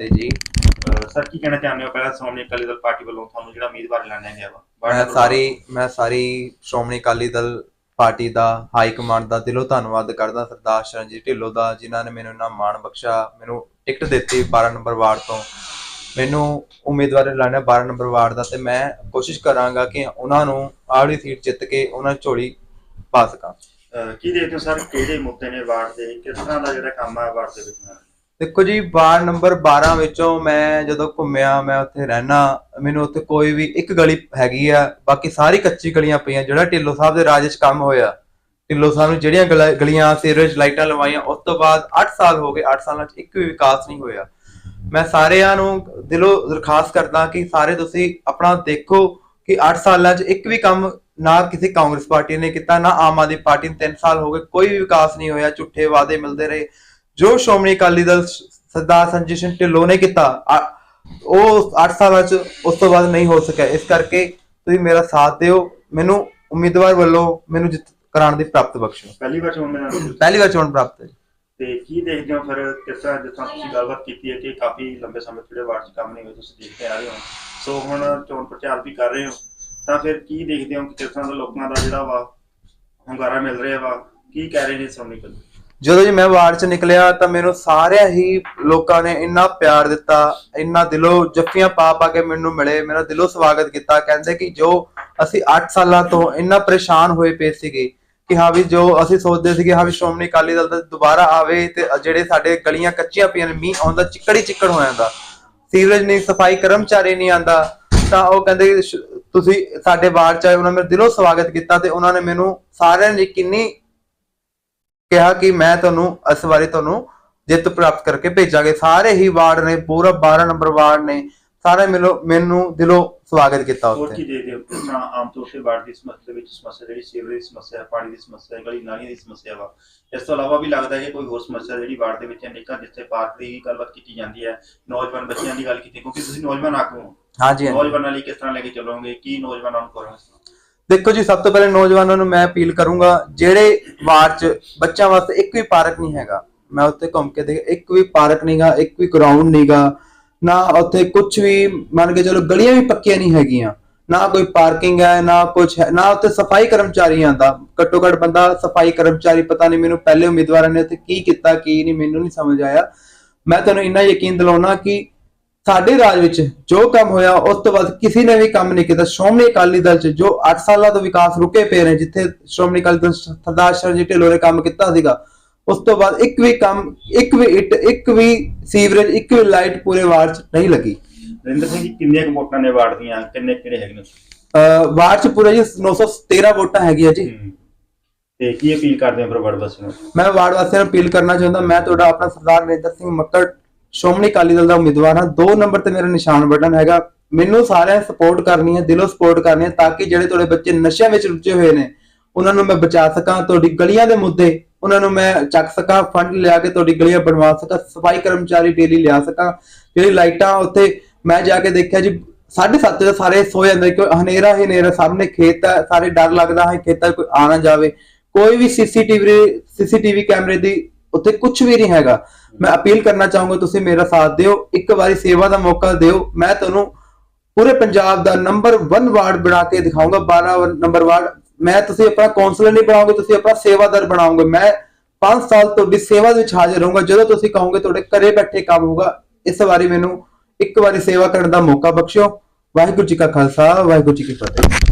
ਫਤਿਹ ਜੀ। ਸਰ ਕੀ ਕਹਿਣਾ ਚਾਹੁੰਦੇ ਹੋ? ਪਹਿਲਾਂ ਸ਼੍ਰੋਮਣੀ ਅਕਾਲੀ ਦਲ ਪਾਰਟੀ ਵੱਲੋਂ ਤੁਹਾਨੂੰ ਜਿਹੜਾ ਉਮੀਦਵਾਰ ਐਲਾਨਿਆ ਗਿਆ ਵਾ ਮੈਂ ਸਾਰੀ ਮੈਂ ਸਾਰੀ ਸ਼੍ਰੋਮਣੀ ਅਕਾਲੀ ਦਲ ਪਾਰਟੀ ਦਾ ਹਾਈ ਕਮਾਂਡ ਦਾ ਦਿਲੋਂ ਧੰਨਵਾਦ ਕਰਦਾ ਸਰਦਾਰ ਸ਼ਰਨਜੀਤ ਢਿੱਲੋਂ ਦਾ ਜਿਨ੍ਹਾਂ ਨੇ ਮੈਨੂੰ ਇੰਨਾ ਮਾਣ ਬਖਸ਼ਿਆ ਮੈਨੂੰ ਟਿਕਟ ਦਿੱਤੀ 12 ਨੰਬਰ ਵਾਰਡ ਤੋਂ। ਮੈਨੂੰ ਉਮੀਦਵਾਰ ਐਲਾਨਿਆ 12 ਨੰਬਰ ਵਾਰਡ ਦਾ ਤੇ ਮੈਂ ਕੋਸ਼ਿਸ਼ ਕਰਾਂਗਾ ਕਿ ਉਹਨਾਂ ਨੂੰ ਆੜੀ ਸੀਟ ਜਿੱਤ ਕੇ ਉਹਨਾਂ ਝੋਲੀ ਪਾ ਸਕਾਂ। ਕੀ ਦੇਖਦੇ ਹੋ ਸਰ ਕਿਹੜੇ ਮੁੱਦੇ ਨੇ ਵਾਰਡ ਦੇ? ਕਿਸ ਤਰ੍ਹਾਂ ਦਾ ਜਿਹੜਾ ਕੰਮ ਹੈ ਵਾਰਡ ਦੇ ਵਿੱਚ? ਦੇਖੋ ਜੀ, ਵਾਰਡ ਨੰਬਰ 12 ਵਿੱਚੋਂ ਮੈਂ ਜਦੋਂ ਘੁੰਮਿਆ, ਮੈਂ ਉੱਥੇ ਰਹਿਣਾ ਮੈਨੂੰ ਉੱਥੇ ਕੋਈ ਵੀ ਇੱਕ ਗਲੀ ਹੈਗੀ ਆ, ਬਾਕੀ ਸਾਰੀ ਕੱਚੀ ਗਲੀਆਂ ਪਈਆਂ, ਜਿਹੜਾ ਢਿੱਲੋਂ ਸਾਹਿਬ ਦੇ ਰਾਜ 'ਚ ਕੰਮ ਹੋਇਆ। ਢਿੱਲੋਂ ਸਾਹਿਬ ਨੂੰ ਜਿਹੜੀਆਂ ਗਲੀਆਂ, ਸੀਵਰੇਜ ਲਾਈਟਾਂ ਲਵਾਈਆਂ, ਉਸ ਤੋਂ ਬਾਅਦ 8 ਸਾਲ ਹੋ ਗਏ 8 ਸਾਲਾਂ 'ਚ ਇੱਕ ਵੀ ਵਿਕਾਸ ਨਹੀਂ ਹੋਇਆ। ਮੈਂ ਸਾਰਿਆਂ ਨੂੰ ਦਿਲੋਂ ਦਰਖਾਸਤ ਕਰਦਾ ਕਿ ਸਾਰੇ ਤੁਸੀਂ ਆਪਣਾ ਦੇਖੋ ਕਿ 8 ਸਾਲਾਂ 'ਚ ਇੱਕ ਵੀ ਕੰਮ ਨਾ ਕਿਸੇ ਕਾਂਗਰਸ ਪਾਰਟੀ ਨੇ ਕੀਤਾ, ਨਾ ਆਮ ਆਦਮੀ ਪਾਰਟੀ ਨੇ। 3 ਸਾਲ ਹੋ ਗਏ, ਕੋਈ ਵੀ ਵਿਕਾਸ ਨਹੀਂ ਹੋਇਆ, ਝੂਠੇ ਵਾਅਦੇ ਮਿਲਦੇ ਰਹੇ। ਜੋ ਸ਼੍ਰੋਮਣੀ ਅਕਾਲੀ ਦਲ ਸਰਦਾਰ ਸੰਜੀਤ ਸਿੰਘ ਢਿੱਲੋਂ ਨੇ ਕੀਤਾ ਉਹ 8 ਸਾਲਾਂ 'ਚ ਉਸ ਤੋਂ ਬਾਅਦ ਨਹੀਂ ਹੋ ਸਕਿਆ। ਇਸ ਕਰਕੇ ਤੁਸੀਂ ਮੇਰਾ ਸਾਥ ਦਿਓ। ਮੈਨੂੰ ਉਮੀਦਵਾਰ ਵੱਲੋਂ ਮੈਨੂੰ ਜਿੱਤ ਕਰਾਉਣ ਦੀ ਪ੍ਰਾਪਤ ਬਖਸ਼ੋ। ਪਹਿਲੀ ਵਾਰ ਚੋਣ ਮੈਦਾਨ ਪਹਿਲੀ ਵਾਰ ਚੋਣ ਪ੍ਰਾਪਤ ਹੈ। ਤੇ ਕੀ ਦੇਖਦੇ ਹੋ ਫਿਰ ਕਿਸ ਤਰ੍ਹਾਂ ਤਰ੍ਹਾਂ ਤੁਸੀਂ ਗੱਲਬਾਤ ਕੀਤੀ ਹੈ ਕਿ ਕਾਫੀ ਲੰਬੇ ਸਮੇਂ ਤੋਂ ਜਿਹੜੇ ਵਾਰਡ 'ਚ ਕੰਮ ਨਹੀਂ ਹੋਏ ਤੁਸੀਂ ਦੇਖਦੇ ਆ ਰਹੇ ਹੋ। ਸੋ ਹੁਣ ਚੋਣ ਪ੍ਰਚਾਰ ਵੀ ਕਰ ਰਹੇ ਹੋ। ਤਾਂ ਫਿਰ ਕੀ ਦੇਖਦੇ ਹੋ ਕਿ ਕਿਸ ਤਰ੍ਹਾਂ ਦਾ ਲੋਕਾਂ ਦਾ ਜਿਹੜਾ ਵਾ ਹੁੰਗਾਰਾ ਮਿਲ ਰਿਹਾ ਵਾ? ਕੀ ਕਹਿ ਰਹੇ ਨੇ ਅਕਾਲੀ ਦਲ? ਜਦੋਂ ਜੀ ਮੈਂ ਵਾਰਡ 'ਚ ਨਿਕਲਿਆ ਤਾਂ ਮੈਨੂੰ ਸਾਰਿਆਂ ਹੀ ਲੋਕਾਂ ਨੇ ਇੰਨਾ ਪਿਆਰ ਦਿੱਤਾ, ਇੰਨਾ ਦਿਲੋਂ ਜੱਫੀਆਂ ਪਾ ਪਾ ਕੇ ਮੈਨੂੰ ਮਿਲੇ, ਮੇਰਾ ਦਿਲੋਂ ਸਵਾਗਤ ਕੀਤਾ। ਕਹਿੰਦੇ ਕਿ ਜੋ ਅਸੀਂ 8 ਸਾਲਾਂ ਤੋਂ ਇੰਨਾ ਪਰੇਸ਼ਾਨ ਹੋਏ ਪਏ ਸੀਗੇ ਕਿ ਹਾਂ ਵੀ ਜੋ ਅਸੀਂ ਸੋਚਦੇ ਸੀਗੇ, ਹਾਂ ਵੀ ਸ਼੍ਰੋਮਣੀ ਅਕਾਲੀ ਦਲ ਦਾ ਦੁਬਾਰਾ ਆਵੇ ਤੇ ਜਿਹੜੇ ਸਾਡੇ ਗਲੀਆਂ ਕੱਚੀਆਂ ਪਈਆਂ ਨੇ, ਮੀਂਹ ਆਉਂਦਾ, ਚਿੱਕੜ ਹੀ ਚਿੱਕੜ ਹੋ ਜਾਂਦਾ, ਸੀਵਰੇਜ ਨਹੀਂ, ਸਫ਼ਾਈ ਕਰਮਚਾਰੀ ਨਹੀਂ ਆਂਦਾ ਤਾਂ ਉਹ ਕਹਿੰਦੇ ਤੁਸੀਂ ਸਾਡੇ ਵਾਰਡ ਚ ਆਏ, ਉਹਨਾਂ ਨੇ ਮੇਰਾ ਦਿਲੋਂ ਸਵਾਗਤ ਕੀਤਾ ਤੇ ਉਹਨਾਂ ਨੇ ਮੈਨੂੰ ਸਾਰਿਆਂ ਨੇ ਕਿੰਨੀ ਕਿਹਾ ਕਿ ਮੈਂ ਤੁਹਾਨੂੰ ਇਸ ਵਾਰੀ ਤੁਹਾਨੂੰ ਜਿੱਤ ਪ੍ਰਾਪਤ ਕਰਕੇ ਭੇਜਾਂਗੇ। ਸਾਰੇ ਹੀ ਵਾਰਡ ਨੇ ਪੂਰਾ 12 ਨੰਬਰ ਵਾਰਡ ਨੇ। ਸਾਰੇ ਮੈਨੂੰ ਮੈਨੂੰ ਦਿਲੋਂ ਸਵਾਗਤ ਕੀਤਾ ਹੋਰ ਕੀ ਉੱਥੇ ਹੋ ਕਿਸ ਤਰ੍ਹਾਂ ਆਮ ਤੌਰ ਤੇ ਵਾਰਡ ਦੀ ਸਮੱਸਿਆ ਦੇ ਵਿੱਚ ਸਮੱਸਿਆ ਜਿਹੜੀ ਸੀਵਰੇਜ ਦੀ ਸਮੱਸਿਆ ਹੈ ਪਾਣੀ ਦੀ ਸਮੱਸਿਆ ਹੈ ਗਲੀ ਨਾਲੀਆਂ ਦੀ ਸਮੱਸਿਆ ਵਾ। ਇਸ ਤੋਂ ਇਲਾਵਾ ਵੀ ਲੱਗਦਾ ਹੈ ਕੋਈ ਹੋਰ ਸਮੱਸਿਆ ਜਿਹੜੀ ਵਾਰਡ ਦੇ ਵਿੱਚ ਹੈ ਨਿੱਕਾ ਜਿੱਥੇ ਪਾਰਕ ਦੀ ਵੀ ਗੱਲਬਾਤ ਕੀਤੀ ਜਾਂਦੀ ਹੈ ਨੌਜਵਾਨ ਬੱਚਿਆਂ ਦੀ ਗੱਲ ਕੀਤੀ ਕਿਉਂਕਿ ਤੁਸੀਂ ਨੌਜਵਾਨ ਆਗੂ ਹੋ। ਹਾਂਜੀ ਹਾਂਜੀ। ਨੌਜਵਾਨਾਂ ਲਈ ਕਿਸ ਤਰ੍ਹਾਂ ਲੈ ਕੇ ਚੱਲੋਗੇ? ਕੀ ਨੌਜਵਾਨਾਂ ਨੂੰ ਕਰੋਗੇ ਦੇਖੋ ਜੀ, ਸਭ ਤੋਂ ਪਹਿਲੇ ਨੌਜਵਾਨਾਂ ਨੂੰ ਮੈਂ ਅਪੀਲ ਕਰੂੰਗਾ, ਜਿਹੜੇ ਵਾਰਡ 'ਚ ਬੱਚਿਆਂ ਵਾਸਤੇ ਇੱਕ ਵੀ ਪਾਰਕ ਨਹੀਂ ਹੈਗਾ, ਮੈਂ ਉੱਥੇ ਘੁੰਮ ਕੇ ਦੇਖ, ਇੱਕ ਵੀ ਪਾਰਕ ਨਹੀਂਗਾ, ਇੱਕ ਵੀ ਗਰਾਊਂਡ ਨਹੀਂਗਾ, ਨਾ ਉੱਥੇ ਕੁਝ ਵੀ ਮੰਨ ਕੇ ਚਲੋ ਗਲੀਆਂ ਵੀ ਪੱਕੀਆਂ ਨਹੀਂ ਹੈਗੀਆਂ, ਨਾ ਕੋਈ ਪਾਰਕਿੰਗ ਹੈ, ਨਾ ਕੁਝ ਹੈ, ਨਾ ਉੱਥੇ ਸਫ਼ਾਈ ਕਰਮਚਾਰੀਆਂ ਦਾ, ਘੱਟੋ ਘੱਟ ਬੰਦਾ ਸਫ਼ਾਈ ਕਰਮਚਾਰੀ ਪਤਾ ਨਹੀਂ ਮੈਨੂੰ ਪਹਿਲੇ ਉਮੀਦਵਾਰਾਂ ਨੇ ਉੱਥੇ ਕੀ ਕੀਤਾ, ਕੀ ਨਹੀਂ, ਮੈਨੂੰ ਨਹੀਂ ਸਮਝ ਆਇਆ। ਮੈਂ ਤੁਹਾਨੂੰ ਇੰਨਾ ਯਕੀਨ ਦਿਲਾਉਣਾ ਕਿ ਸਾਡੇ ਰਾਜ ਵਿੱਚ ਜੋ ਕੰਮ ਹੋਇਆ ਉਸ ਤੋਂ ਬਾਅਦ ਕਿਸੇ ਨੇ ਵੀ ਕੰਮ ਨਹੀਂ ਕੀਤਾ। ਸ਼੍ਰੋਮਣੀ ਅਕਾਲੀ ਦਲ ਚ ਜੋ 8 ਸਾਲਾਂ ਤੋਂ ਵਿਕਾਸ ਰੁਕੇ ਪਏ ਨੇ ਜਿੱਥੇ ਸ਼੍ਰੋਮਣੀ ਅਕਾਲੀ ਦਲ ਸਰਦਾਰ ਸ਼ਰਨਜੀਤ ਢਿੱਲੋਂ ਨੇ ਕੰਮ ਕੀਤਾ ਸੀਗਾ ਉਸ ਤੋਂ ਬਾਅਦ ਇੱਕ ਵੀ ਕੰਮ ਇੱਕ ਵੀ ਇੱਟ ਇੱਕ ਵੀ ਸੀਵਰੇਜ ਇੱਕ ਵੀ ਲਾਈਟ ਪੂਰੇ ਵਾਰਡ ਚ ਨਹੀਂ ਲੱਗੀ। ਨਰਿੰਦਰ ਸਿੰਘ ਜੀ ਕਿੰਨੀਆਂ ਕੁ ਵੋਟਾਂ ਨੇ ਵਾਰਡ ਦੀਆਂ? ਕਿੰਨੇ ਕਿਹੜੇ ਹੈਗੇ ਨੇ? ਵਾਰਡ ਚ ਪੂਰੇ ਜੀ 913 ਵੋਟਾਂ ਹੈਗੀਆਂ ਜੀ। ਤੇ ਕੀ ਅਪੀਲ ਕਰਦੇ ਹੋ ਫਿਰ ਵਾਰਡ ਵਾਸੀਆਂ ਨੂੰ? ਮੈਂ ਵਾਰਡ ਵਾਸੀਆਂ ਨੂੰ ਅਪੀਲ ਕਰਨਾ ਚਾਹੁੰਦਾ ਮੈਂ ਤੁਹਾਡਾ ਆਪਣਾ ਸਰਦਾਰ ਨਰਿੰਦਰ ਸਿੰਘ ਮੱਕੜ ਸ਼੍ਰੋਮਣੀ ਅਕਾਲੀ ਦਲ ਦਾ ਉਮੀਦਵਾਰ ਹਾਂ। ਦੋ ਨੰਬਰ ਤੇ ਮੇਰਾ ਨਿਸ਼ਾਨ ਬਟਨ ਹੈਗਾ। ਮੈਨੂੰ ਸਾਰਿਆਂ ਸਪੋਰਟ ਕਰਨੀ ਹੈ, ਦਿਲੋਂ ਸਪੋਰਟ ਕਰਨੀ ਹੈ, ਤਾਂ ਕਿ ਜਿਹੜੇ ਤੁਹਾਡੇ ਬੱਚੇ ਨਸ਼ਿਆਂ ਵਿੱਚ ਰੁੱਝੇ ਹੋਏ ਨੇ, ਉਹਨਾਂ ਨੂੰ ਮੈਂ ਬਚਾ ਸਕਾਂ, ਤੁਹਾਡੀ ਗਲੀਆਂ ਦੇ ਮੁੱਦੇ ਉਹਨਾਂ ਨੂੰ ਮੈਂ ਚੱਕ ਸਕਾਂ, ਫੰਡ ਲਿਆ ਕੇ ਤੁਹਾਡੀ ਗਲੀਆਂ ਬਣਵਾ ਸਕਾਂ, ਸਫ਼ਾਈ ਕਰਮਚਾਰੀ ਡੇਲੀ ਲਿਆ ਸਕਾਂ। ਜਿਹੜੀ ਲਾਈਟਾਂ ਉੱਥੇ ਮੈਂ ਜਾ ਕੇ ਦੇਖਿਆ ਜੀ 7:30 ਦੇ ਸਾਰੇ ਸੋ ਜਾਂਦੇ ਕਿ ਹਨੇਰਾ ਹੀ ਹਨੇਰਾ, ਸਾਹਮਣੇ ਖੇਤ ਹੈ, ਸਾਰੇ ਡਰ ਲੱਗਦਾ ਹੈ, ਖੇਤਾਂ 'ਚ ਕੋਈ ਆ ਨਾ ਜਾਵੇ। ਕੋਈ ਵੀ ਸੀਸੀਟੀਵੀ ਸੀਸੀਟੀਵੀ ਕੈਮਰੇ ਦੀ ਉੱਥੇ ਕੁਝ ਵੀ ਨਹੀਂ ਹੈਗਾ। ਮੈਂ ਅਪੀਲ ਕਰਨਾ ਚਾਹੂੰਗਾ ਤੁਸੀਂ ਮੇਰਾ ਸਾਥ ਦਿਓ, ਇੱਕ ਵਾਰੀ ਸੇਵਾ ਦਾ ਮੌਕਾ ਦਿਓ। ਮੈਂ ਤੁਹਾਨੂੰ ਪੂਰੇ ਪੰਜਾਬ ਦਾ ਨੰਬਰ 1 ਵਾਰਡ ਬਣਾ ਕੇ ਦਿਖਾਊਂਗਾ 12 ਨੰਬਰ ਵਾਰਡ। ਮੈਂ ਤੁਸੀਂ ਆਪਣਾ ਕਾਉਂਸਲਰ ਨਹੀਂ ਬਣਾਓਗੇ, ਤੁਸੀਂ ਆਪਣਾ ਸੇਵਾਦਾਰ ਬਣਾਓਗੇ। ਮੈਂ 5 ਸਾਲ ਤੁਹਾਡੀ ਸੇਵਾ ਦੇ ਵਿੱਚ ਹਾਜ਼ਰ ਰਹੂੰਗਾ ਜਦੋਂ ਤੁਸੀਂ ਕਹੋਗੇ ਤੁਹਾਡੇ ਘਰੇ ਬੈਠੇ ਕੰਮ ਹੋਊਗਾ, ਇਸ ਵਾਰੀ ਮੈਨੂੰ ਇੱਕ ਵਾਰੀ ਸੇਵਾ ਕਰਨ ਦਾ ਮੌਕਾ ਬਖਸ਼ਿਓ। ਵਾਹਿਗੁਰੂ ਜੀ ਕਾ ਖਾਲਸਾ, ਵਾਹਿਗੁਰੂ ਜੀ ਕੀ ਫਤਿਹ।